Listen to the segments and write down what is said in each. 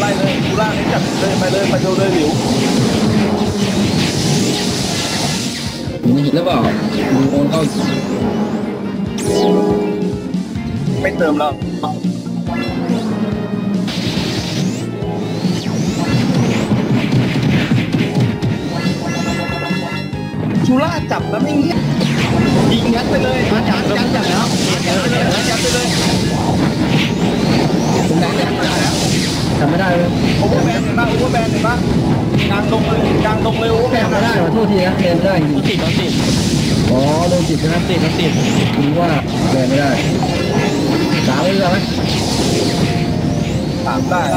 ไล่เลยกูล่างนี้จับเลยไปเลยไปเร็วเลยหลิวมึงเห็นหรือเปล่ามึงโอนเข้าไม่เติมแล้วชูล่าจับแล้วไม่เงี้ยยิงยัดไปเลยยัดยัดยัดยัดแล้วยัดไปเลยยัดไปเลยตรงนั้นเนี่ยจำไม่ได้เลยโอเวอร์แบนเห็นป่ะโอเวอร์แบนเห็นป่ะกลางลงเลยกลางลงเลยโอเวอร์แบนจำไม่ได้ขอโทษทีนะเรียนไม่ได้จริงติดรถติดๆอ๋อโดนจิตนะติดรถติดคุณว่าเรียนไม่ได้สามเลยไหมถามได้ไ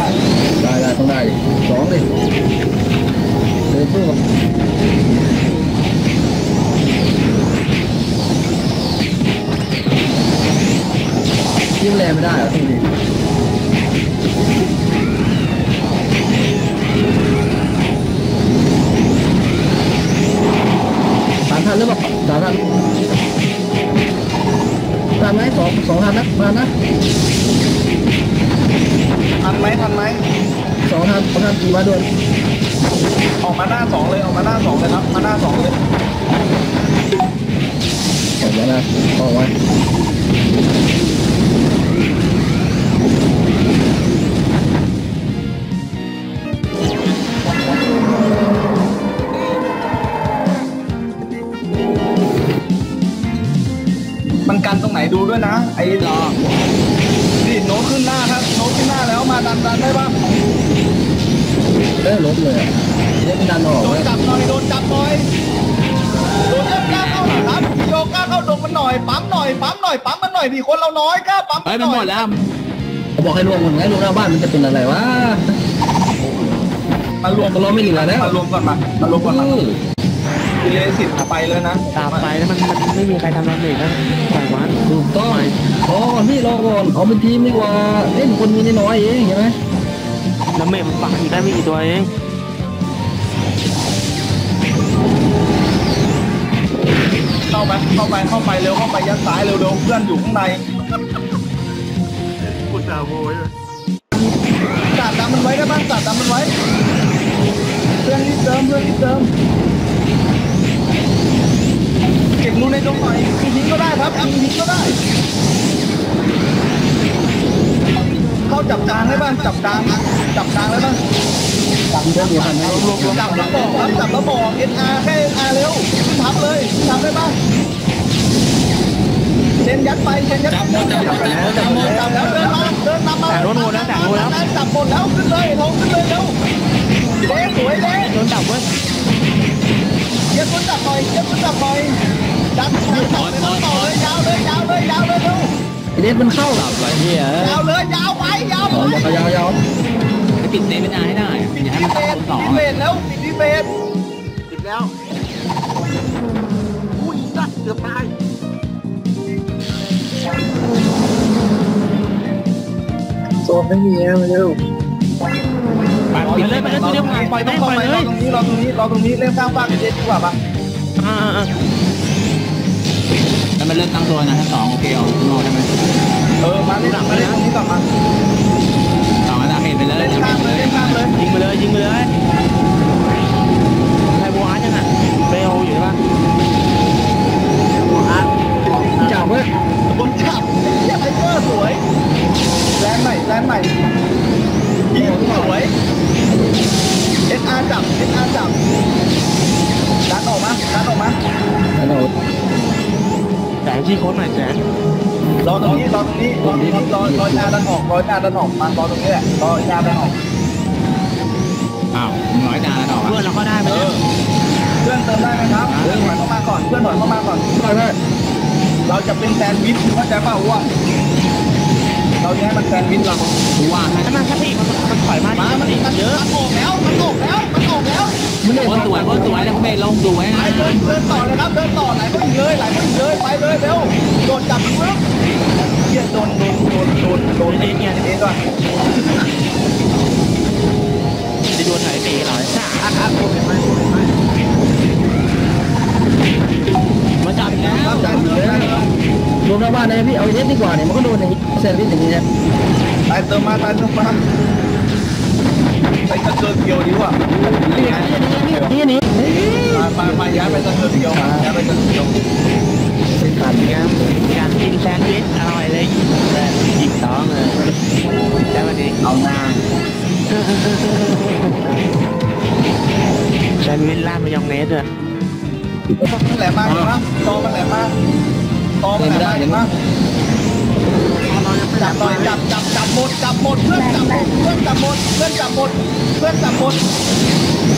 ด้ได้ต้องได้ดิสองดิเดินสู้กับยิ่งแรงไม่ได้เหรอทุกที สามพันหรือเปล่าสามพันสามไหมสองสองพันนะพันนะทันไหมทันไหมสองพันสองพันกี่มาด่วนออกมาหน้าสองเลยออกมาหน้าสองเลยครับ มาหน้าสองเลยออกมาแล้วออกไว้มัน ตรงไหนดูด้วยนะ ไอ้รอนี่โน้ตขึ้นหน้าครับ โน้ตขึ้นหน้าแล้วมาดันดันได้ป่ะเอ้ยลบเลยเล่นไม่ดันออกโดนจับหน่อย โดนจับหน่อย โดนจับกล้าเข้าหน่อยครับโยกล้าเข้าดงมันหน่อย ปั๊มหน่อย ปั๊มหน่อย ปั๊มมันหน่อยดิคนเราน้อยกล้าปั๊มเฮ้ยมันหมดแล้วเขาบอกให้รวมกันไงรวมหน้าบ้านมันจะเป็นอะไรวะมารวมก็เราไม่เหลือแล้วมารวมก่อนมามารวมก่อนมา อือดิเลสิตไปเลยนะตามไปแล้วมันมันไม่มีใครทำดาเมจแล้วปล่อยมันถูกต้องรอก่อนพี่รอก่อนเอาเป็นทีมดีกว่าเล่นคนมีน้อยๆเองเห็นไหมดาเมจมันปักอยู่ได้ไม่กี่ตัวเองเข้าไปเข้าไปเข้าไปเร็วเข้าไปยัดซ้ายเร็วๆเพื่อนอยู่ข้างในพุทธาโวยกาดดำมันไว้ได้บ้างกาดดำมันไว้เพื่อนรีบเติมเพื่อนรีบเติม เก็บนูในดงหน่อยยิงทิ้งก็ได้ครับยิงทิ้งก็ได้ เข้าจับกลางได้บ้างจับกลางจับกลางได้บ้างจับเยอนอยู่ทันไหมจับแล้วบอกครับจับแล้วบอกเอ็นอาร์แค่เอ็นอาร์เร็วขึ้นทับเลยทับได้บ้างเชนยัดไปเชนยัดจับจับแล้วจับหมดจับแล้วเดินมาเดินตามมาแต่รถโหดแล้วแต่รถแล้วจับหมดแล้วขึ้นเลยลงขึ้นเลยเร็วเด้สวยเด้โดนจับเว้ยเย็บคนจับหน่อยเย็บคนจับหน่อย ดันดันต่อเลยต่อเลยยาวเลยยาวเลยยาวเลยเร็วไอเดสมันเข้าหลับไอ้เหี้ยยาวเลยยาวไปยาวอ๋อไปยาวยาวจะปิดเซฟไม่ได้ให้ได้ปิดอย่าให้มันเฟต้องนโดนสองปิดดีเฟนแล้วปิดดีเฟนปิดแล้วโซนไม่มีแล้วเร็วไปเลยไปเลยตัวเดียวงานปล่อยต้ได้องปเข้าล่อยไปเลรอยตรงนี้รอตรงนี้รอตรงนี้เล่นข้างฟากเย็นดีกว่าปะอ่า มันเริ่มตั้งตัวนะทั้งสองโอเคเอกข้างนอกใช่ไหม หน้าดันออกรอหน้าดันออกมารอตรงนี้แหละรอหน้าดันออกอ้าวมึงร้อยจานแล้วต่อเพื่อนเราก็ได้ไปเอแล้อวเพื่อนเติมได้ไหมครับเพื่อนถอยเข้ามาก่อนเพื่อนถอยเข้ามาก่อนได้ได้เราจะเป็นแซนด์วิชเข้าใจเปล่าว่าเราจะให้มันแซนด์วิชเรากูว่าให้ถ้ามันถ้าพี่มันมันถอยมามาดิมันมันเยอะมันออกแล้วมันออกแล้วมันออกแล้วไม่เล่นโคตรสวยโคตรสวยแล้วเขาเบลงสวยไปนะเดินเดินต่อเลยครับเดินต่อไหลก็อีกเลยไหลก็อีกเลยไปเลยเร็วโดนจับปึ๊บ เฮียโดนโดนโดนโดนโดนเอ็นเอ็นเอ็นก่อนจะโดนไหนตีหรอฮ่าฮ่าฮ่าโดนไหมโดนไหมมาจับแล้วรับใจเลยนะรวมหน้าบ้านเลยพี่เอาไอเดสดีกว่าเนี่ยมันก็โดนอย่างนี้แซนด์วิชอย่างนี้เนี่ยตายเติมมาตายเติมมาไปตะเกินเกียวดีกว่านี่นี่นี่นี่มามาย้ายไปตะเกินเกียวมาย้ายไปตะเกินเกียว เป็นการเนี้ยอยากกินแซนด์วิชอร่อยเลยอีกสองเลยแล้ววันนี้เอาหน้าแซนด์วิชราดมายองเนสด้วยมันแหลมมากนะตอมันแหลมมากตอมันแหลมมากเห็นไหมจับหน่อยจับจับจับหมดจับหมดเพื่อนจับหมดเพื่อนจับหมดเพื่อนจับหมดเพื่อนจับหมด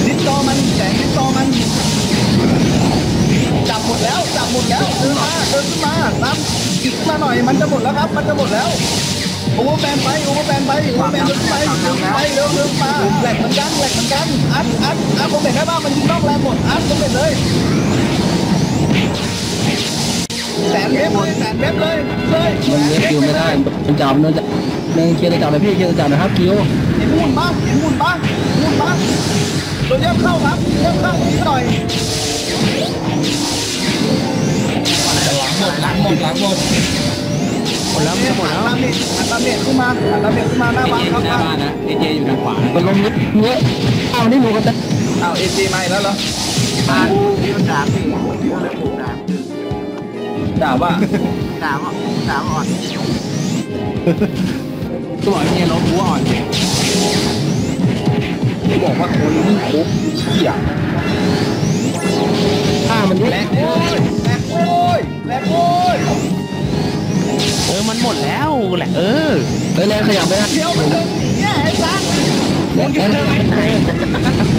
นิดตอมันแสงนิดตอมัน มาหน่อย มันจะหมดแล้วครับ มันจะหมดแล้วโอเวอร์แบนไปโอเวอร์แบนไปโอเวอร์แบนเดินไปเดินไปเร็วเร็วมาแหลกเหมือนกันแหลกเหมือนกัน อัดอัดอัดผมเห็นได้บ้างมันยิงนอกแรงหมด อัดผมเห็นเลยแสนเมตรเลยแสนเมตรเลยเลยมันเลี้ยงคิวไม่ได้มันจับมันจะเดินเคลียร์จับเลยพี่เคลียร์จับนะครับคิวเห็นหมุนบ้างเห็นหมุนบ้างหมุนบ้างเราเยี่ยมเข้าครับเยี่ยมเข้านิดหน่อย หมดล้างหมดล้างหมดหมดแล้วหมดแล้วอัดดาเมจอัดดาเมจขึ้นมาอัดดาเมจขึ้นมาหน้าบ้านเจอครับหน้าบ้านนะเอเจอยู่ทางขวามันลงเยอะเยอะเอานี่หนูก็จะอ้าวเอจีมาแล้วเหรอบ้านที่มันด่าพี่ก็เลยปลูกด่าด่าว่าด่าว่าด่าว่าอ่อนตัวเอเจลบหัวอ่อนบอกว่าคนนี่ครบเชี่ยฆ่ามันดิแหลกโอ้ย แหลกโอ้ยแหลกโอ้ยเออมันหมดแล้วแหละเออเฮ้ยแรงขยับไปนะเดี๋ยวมันเดินหนีเนี่ยไอ้สัสแรง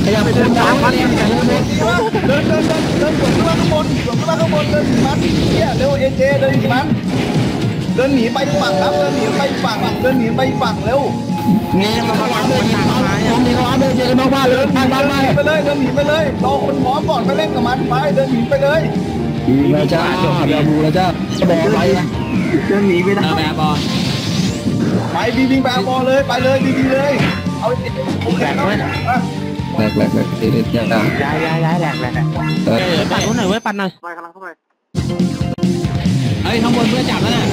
ขยับไปเดินตามมันขยับไปเดินดีวะเดินเดินเดินเดินสวนขึ้นมาข้างบนสวนขึ้นมาข้างบนเดินหนีมันเชี่ยเร็วเอเจเดินหนีมันเดินหนีไปฝั่งครับเดินหนีไปฝั่งเดินหนีไปฝั่งเร็วนี่มันข้างหลังเลยผมมีเขาเอาเดินเจอมาบ้านเลยเดินบ้านบ้านหบ้านนีไปเลยเดินหนีไปเลยรอคนพร้อมก่อนไปเล่นกับมันไปเดินหนีไปเลย ดีแล้วจ้าเดี๋ยวบูแล้วจ้าบอกไปนะเดินหนีไม่ได้เออแบร์บอลไปบีบิงไปเอาบอลเลยไปเลยบีบิงเลยเอาผมแหลกด้วยแหลกแหลกแหลกเด็ดยังไงย้ายย้ายย้ายแหลกแหลกเอเอออปั่นนู้นหน่อยเว้ยปั่นหน่อยไปกำลังเข้าไปเฮ้ยข้างบนเพื่อนจับแล้วน่ะ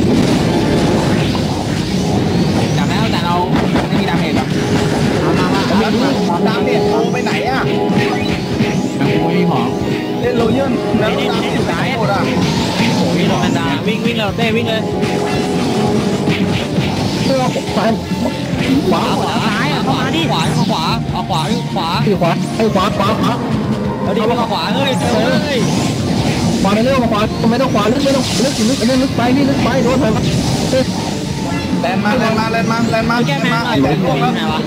เราเต้วิ่งเลยเออซ้ายขวาขวาซ้ายอะเข้ามาดิขวาขวาเอาขวาขวาที่ขวาไอ้ขวาขวาขวาเอาดิมาขวาเฮ้ยเฮ้ยขวาในเรื่องขวาไม่ต้องขวาลึกไม่ต้องลึกลึกลึกไปนี่ลึกไปโดนไปเฮ้ยแลนมาแลนมาแลนมาแลนมาแก้แม่มาหน่อไอ้ยแหลกพวกแล้วไงวะ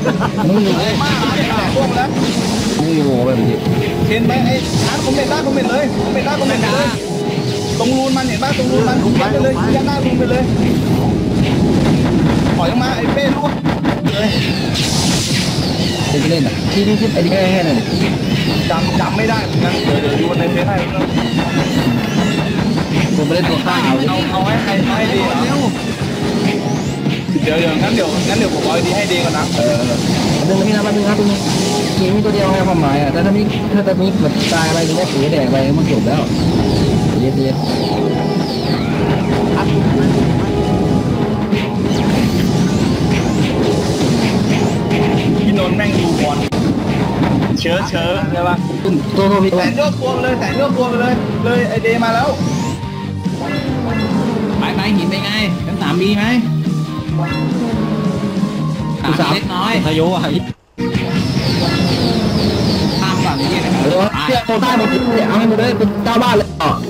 มึงอยู่ไอ้มาไอ้แหลกพวกแล้วมึงอยู่ไปเมื่อกี้เห็นไหมไอ้ร้านผมเป็นร้านผมเป็นเลยผมเป็นร้านผมเป็นเลยตรงรูน มันเห็นป่ะตรงรูนมันยัดไปเลยยัดหน้ารูนไปเลยถอยออกมาไอ้เป้ลูกเลยจะเล่นอะที่นี่ที่ไอ้นี่แค่นั้นจำจำไม่ได้เหมือนกันเดี๋ยวเดี๋ยวดูในเฟซให้ผมไปเล่นตัวข้าวเอาเอาให้ใครให้ดีเหรอเดี๋ยวเดี๋ยวงั้นเดี๋ยวงั้นเดี๋ยวผมเอาไอดีให้ดีก่อนนะเออนึงนี่นะมันนึงครับนึงทีมีตัวเดียวไงความหมายอะแต่ถ้ามีถ้าจะมีแบบตายอะไรหรือว่าสีแดงไปมันจบแล้ว เย็นเย็นพี่นนท์แม่งดูบอลเชื้อเชื้อใช่ป่ะตัวตัวพี่แสนโยกตัวไปเลยแสนโยกตัวไปเลย เลยไอเดย์มาแล้วไปไปหินไปไงชั้นสามมีไหมสามเล็กน้อยพายุอะข้ามฝั่งนี้นะเออเสียโคต้าหมดเนี่ยเอาให้หมดเลยเป็นเจ้าบ้านเลยอ๋อ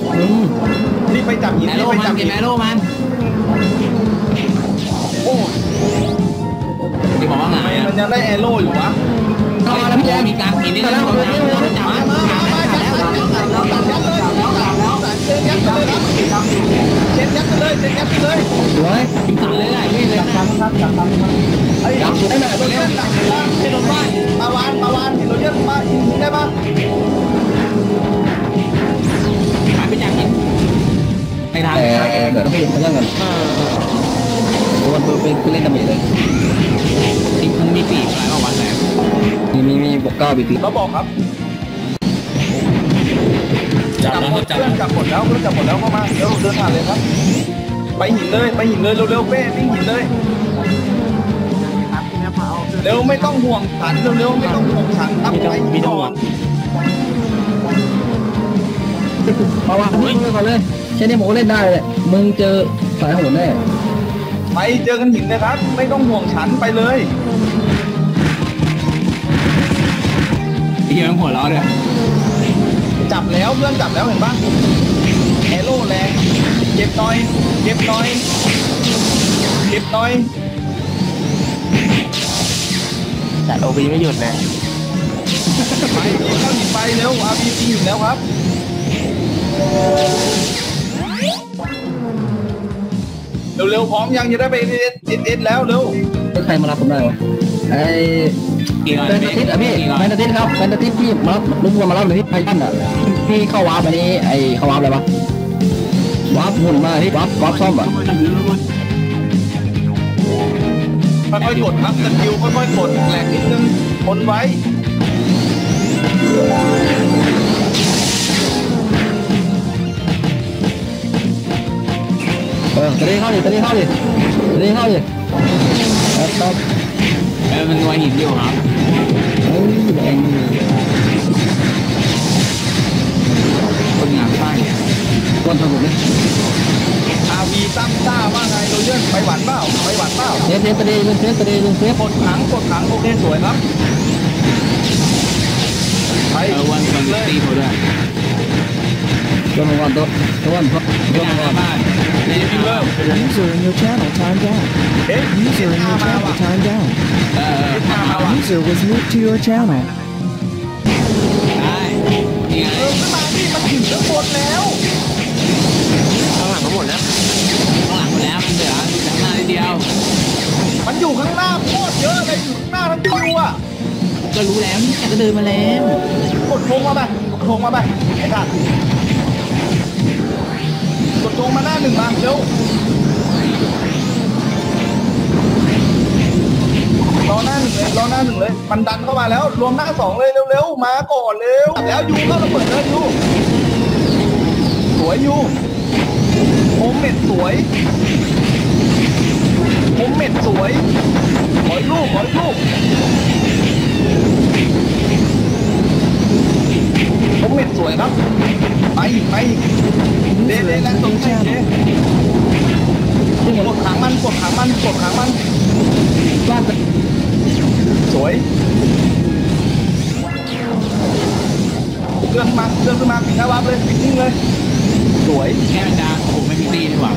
อืม รีบไปจับหินแอรีบโร่ไปมัจันบเก็หิบนแอโร่มันโอ้ที่บอกว่าไงทำไมอะมันยังได้แอโร่อยู่วะเข้ามาแล้วพี่แจ๊คมีการหินนี่แล้วจับแล้วจับมา บวกเก้าบีทีเขาบอกครับจับหมดเพื่อนจับหมดแล้วเพื่อนจับหมดแล้วเข้ามาเดี๋ยวเดินผ่านเลยครับ ไปหินเลยไปหินเลยเร็วๆเป้วิ่งหินเลยครับที่นี่มาเอาเสื้อเร็วไม่ต้องห่วงฉันเร็วๆไม่ต้องห่วงฉันครับไปก่อนเพราะว่ามึงก่อนเลยแค่นี้ผมก็เล่นได้เลยมึงเจอสายโหดแน่ไปเจอกันหินเลยครับ ไม่ต้องห่วงฉันไปเลย เหี้ยมันหัวเราะเลยจับแล้วเพื่อนจับแล้วเห็นปะแอโร่แรงเก็บหน่อยเก็บหน่อยเก็บหน่อยจัดโอบีไม่หยุดเลยไปเก็บเข้าหินไปเร็วอาร์พีซีอยู่แล้วครับเร็วๆพร้อมยังจะได้ไปเอสเอสแล้วเร็วใครมารับผมได้วะไอ้กี่ก่อน แฟนตาติสอะพี่กี่ก่อนแฟนตาติสครับแฟนตาติสพี่มารับลุงมารับเลยพี่ไททันอะพี่เข้าวาร์ปอันนี้ไอ้เข้าวาร์ปอะไรวะวาร์ปหุ่นมาพี่วาร์ปวาร์ปซ่อมอะค่อยๆกดครับสกิลค่อยๆกดแหลกนิดนึงทนไว้เออตะลีเข้าดิตะลีเข้าดิตะลีเข้าดิ ครับครับเออมันวายหินอยู่ครับเฮ้ยแรงคนงานสร้างก้นสนุกเลยอาร์พีตั้งต้าว่าไงโรเยนไปหวานเปล่าไปหวานเปล่าเซฟเซฟตะลีลุงเซฟตะลีลุงเซฟกดขังกดขังโอเคสวยครับไปเออวันวันเลยตีเขาด้วย ตัวมังกรตัวตัวมันตัวไม่มังกน่ารบ้านไม่ได้เริ่ม User in your channel timed out. เอ๊ะ User in อา your มา channel ว่ะ timed out. เอออามาว่ะ User was moved to your channel. ได้นี่ไงเออขึ้นมาที่มันถึงข้างบนแล้วข้างหลังทั้งหมดแล้วข้างหลังหมดแล้วมันเหลือข้างหน้านิดเดียวมันอยู่ข้างหน้าโคตรเยอะเลยอยู่ข้างหน้าทั้งคิวอะก็รู้แล้วนี่ก็เดินมาแล้วกดโทงมาไปกดโทงมาไปไอ้ท่าน กดโทงมาหน้าหนึ่งมาเร็วรอหน้าหนึ่งเลยรอหน้าหนึ่งเลย มันดันเข้ามาแล้ว รวมหน้าสองเลยเร็วๆมาก่อนเร็วแล้วยูเข้าระเบิดเลยยูสวยยูโมเมนต์สวยโมเมนต์สวยขอยลูกขอยลูกผมเม็ดสวยครับไปอีกไปอีก แล้วตรงแช่เดกดขังมันกดขังมันกดขังมันรอบสวยเลื่อนมาเลื่อนขึ้นมาปิดหน้าวับเลยปิดนิ่งเลย สวยแค่มันจะโอ้โหไม่มีตีดีกว่า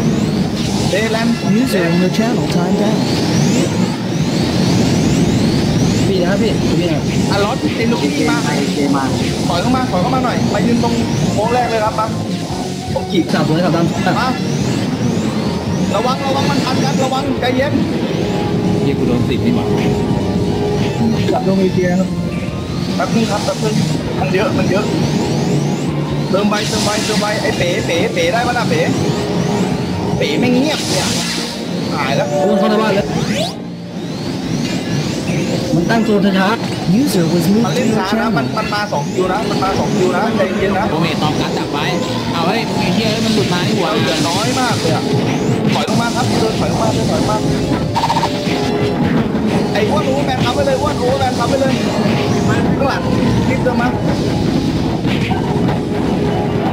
เดแลนด์ User in your channel timed out. พี่นะครับพี่พี่นะอะล็อตเอ็นลูกี้มาไปเกมมาถอยเข้ามาถอยเข้ามาหน่อย ไปยืนตรงโค้งแรกเลยครับปั๊บ ตรงกีบสามตัวสามดำมาระวังระวังมันทันกันระวังใจเย็นเฮียกูโดนติดดีกว่าจับลงอีเกียครับแป๊บนึงครับแป๊บนึงมันเยอะมันเยอะเติมใบเติมใบเติมใบไอ้เป๋เป๋เป๋ได้ปะน่ะเป๋เป๋ไม่เงียบเนี่ยหายแล้วลงเข้าในบ้านเลย มันตั้งโซนช้า User was มัน moved to เล่น your ช้านะมัน channel. มันมาสองคิวนะ มันมาสองคิวนะใจเย็นนะโอเมตตอบการจับไว้ เอาเฮ้ยไอ้เฮียมันหลุดมาที่หัวเราเหลือน้อยมากเลยอะถอยลงมาครับเดินถอยลงมาเดินถอยลงมาไอ้อ้วนโอ้แมนทำไปเลยอ้วนโอ้แมนทำไปเลยมาข้างหลังรีบเดินมา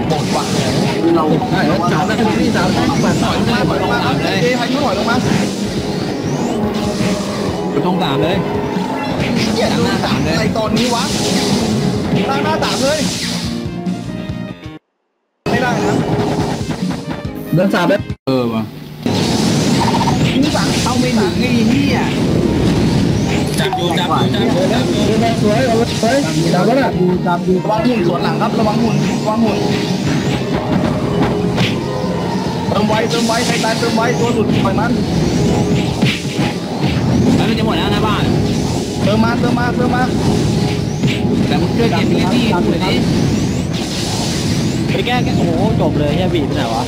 หมดว่ะเราๆใช่สามนาทีสามนาทีถอยลงมาถอยลงมาครับเอพายุถอยลงมากูต้องตามเลย เหี้ยหน้าสามเลยอะไรตอนนี้วะหน้าหน้าสามเลยไม่ได้นะเดินสามเลยเออว่ะยิงสั่งเข้าไม่ถึงไอ้เฮียจับอยู่จับอยู่จับอยู่เดินมาสวยเอาเลยสวยดาวแล้วน่ะดูตามดูระวังหุ่นสวนหลังครับระวังหุ่นระวังหุ่นเติมไว้เติมไว้ใครตายเติมไว้ตัวหลุดปล่อยมันแล้วมันจะหมดแล้วนะบ้าน เติมมาเติมมาเติมมาแต่มึงช่วยเก็บมินิตี้กูหน่อยดิไปแก้แก้โอ้โหจบเลยแค่บีบไปไหนวะ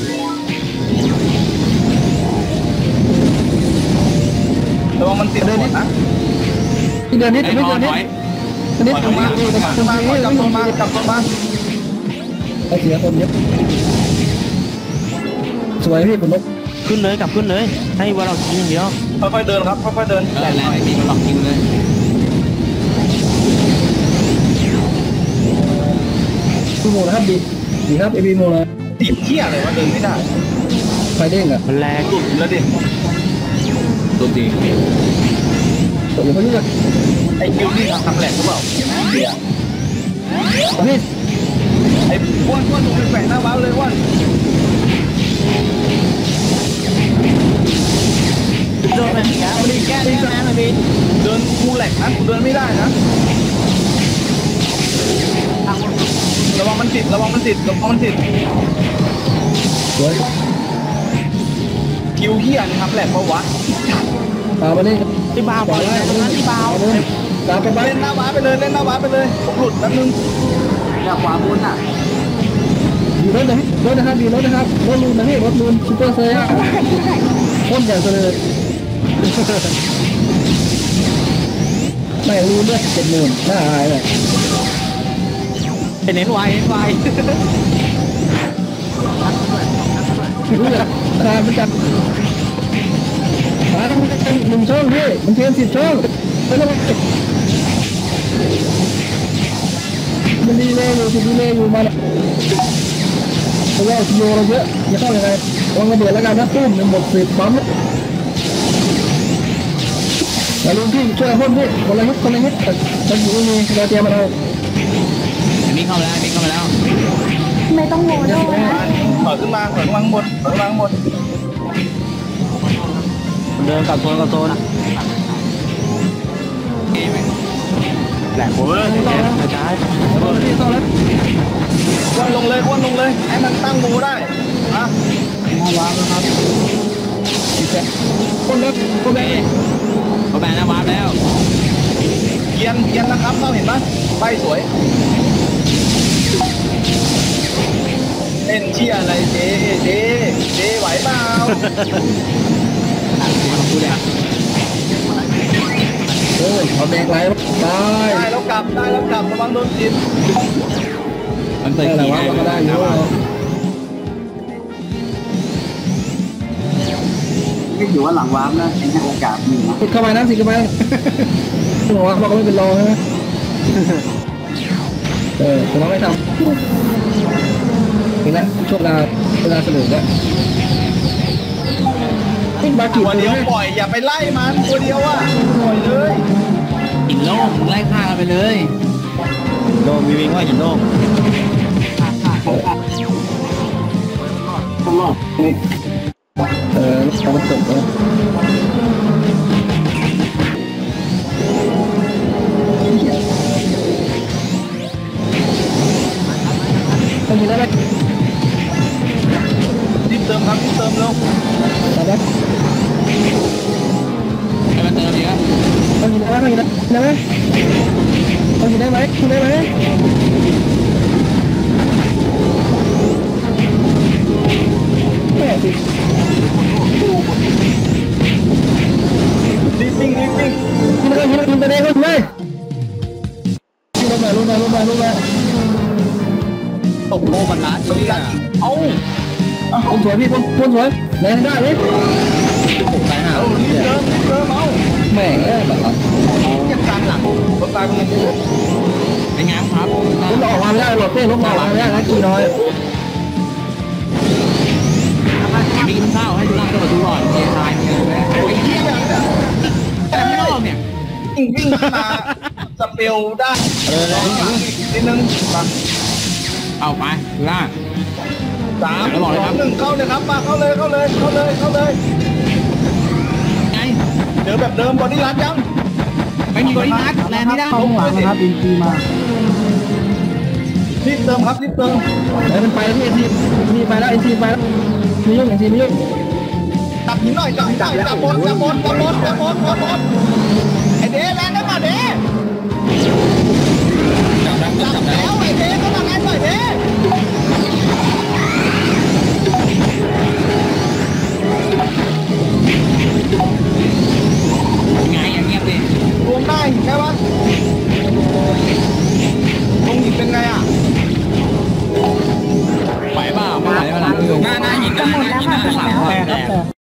ระวังมันติดเลยนะพี่เดินนิดไอ้ไม่พอเดินถนิอดยนิดปล่อยลงมาปล่อยลงมาปล่อยกลับลงมากลับลงมาเสียคนเยอะสวยพี่ผมลบขึ้นเลยกลับขึ้นเลยให้ว่าเรากินอย่างเดียวไค่อยๆเดินครับค่อยๆเดินเออแล้วไม่มีมันหลอกคิวเลย โมนะครับดีดีครับเอพีโมเลยติดเที่ยอะไรวะเดินไม่ได้ไฟเด้งอะมันแรงสุดแล้วดิตัวจริงตกอยู่เขาเลือกไอ้คิวนี่ทำแหลกหรือเปล่าเดี๋ยวประเภทไอ้อ้วนอ้วนลงไปแฝงหน้าว้าวเลยอ้วนโดนแบบนี้ครับรีแก้ได้ไหมมาบินเดินกูแหลกนะกูเดินไม่ได้นะ ระวังมันติดระวังมันติดระวังมันติดสวยคิวเฮียนี่ทำแหลกปะวะตามมาเล่นที่บ้าบอลเลยตรงนั้นที่บ้าเอาเลยตามไปไปเล่นหน้าว้าไปเลยเล่นหน้าว้าไปเลยผมหลุดแป๊บนึงอยากขวาบนอะดีรถนะรถนะครับดีรถนะครับรถลูนนะพี่รถลูนซูเปอร์เซย์พ่นอย่างเสลยไม่ลูนด้วยเจ็ดหมื่นน่าอายเลย เป็นเน้นไวเน้นไวตามมันจับมาต้องเป็นหนึ่งช่องพี่มันเทียนสิบช่องไม่ต้องมันดีเลยอยู่ดีเลยอยู่มาเพราะว่าโยเราเยอะจะเข้ายังไงวางระเบิดแล้วกันนะตุ้มมันหมดสิบปั๊มมาลุงพี่ช่วยพ่นพี่คนละนิดคนละนิดมันอยู่นี่เราเตรียมมาเรา อันนี้เข้ามาแล้วอันนี้เข้ามาแล้วไม่ต้องโง่ด้วยนะเปิดขึ้นมาเปิดขึ้นมาข้างบนเปิดขึ้นมาข้างบนเดินกับโซนกับโซนอะแหลกโว้ยแหลกกระจายพี่ต่อแล้วอ้วนลงเลยอ้วนลงเลยให้มันตั้งโมได้อะคนละคนละเขาแบนนะวาร์ปแล้วเกียนเกียนนะครับเราเห็นปะใบสวย ล่นเชี่ยอะไรเจ๊เจ๊เจ๊ไหวเปล่าเนี่ยโอ้ยเอาแบกไหลตายได้แล้วกลับได้แล้วกลับระวังโดนจิตมันเปิดแต่ขี่ว่าได้ก็ได้อยู่ก็อยู่ว่าหลังวาร์ปนะเป็นโอกาสมีนะติดเข้าไปนะสิเข้าไปหัวเราก็ไม่เป็นรองใช่ไหมเออแต่เราไม่ทำ นี่นะช่วงเวลาเวลาสนุกอะขึ้นบากิตัวเดียวปล่อยอย่าไปไล่มันตัวเดียวอะปล่อยเลยหินโล่งไล่ฆ่ากันไปเลยโดนมีวิงว่าหินโล่งเออเรามันตกน รีบเติมครับรีบเติมเร็วได้ไหมให้มันเติมดีครับต้องมีได้ไหมต้องมีได้ไหมต้องมีได้ไหมต้ องมีได้ไหมแม่สิรีบวิ่งรีบวิ่งกินเลยกินเลยกินไปเลยกินเลยกินลงมาลงมาลงมาลงมาตกโลบันลัดเนี่ยเอาคนสวยพี่คนคนสวยแรงได้เลยตายห่าเอารีบเติมรีบเติมเอาแม่งเอ้ยแบบเก็บการหลังรถตายเป็นไงเป็นไงครับรถออกมาไม่ได้รถเต้รถออกมาไม่ได้นะกี่น้อยมีกินข้าวให้ดูล่างตัวดูก่อนเททายเนี่ยไอ้เหี้ยแต่ไม่รอบเนี่ยวิ่งวิ่งขึ้นมาสเปลได้เออลองฟังอีกนิดนึงมาเอาไปดูล่าง สามแล้วบอกเลยสครัอบงหนึ่งเข้าเลยครับมาเข้าเลยเข้าเลยเข้าเลยเข้าเลยไงเดี๋ยวแบบเดิมบอดี้รัดยังไม่มีบริษัทแลนไม่ได้เข้าหลังนะครับอินซีมารีบเติมครับรีบเติมไอ้มันไปแล้วพี่เอ็นทีมีไปแล้วเอ็นทีไปแล้วมียุ่งเอ็นทีมียุ่งจับหินหน่อยจับหินหน่อยจับบอลจับบอลจับบอลจับบอลจับบอลไอเด้แรงได้ป่ะเด้จับได้จับจับได้แล้วไอ ไงอย่างเงียบดิรวมได้ใช่ปะลงหินเป็นไงอะไหวเปล่าไม่ไหวไม่ไหวหน้าหน้าหินหน้าหน้าหินหน้าสามแตก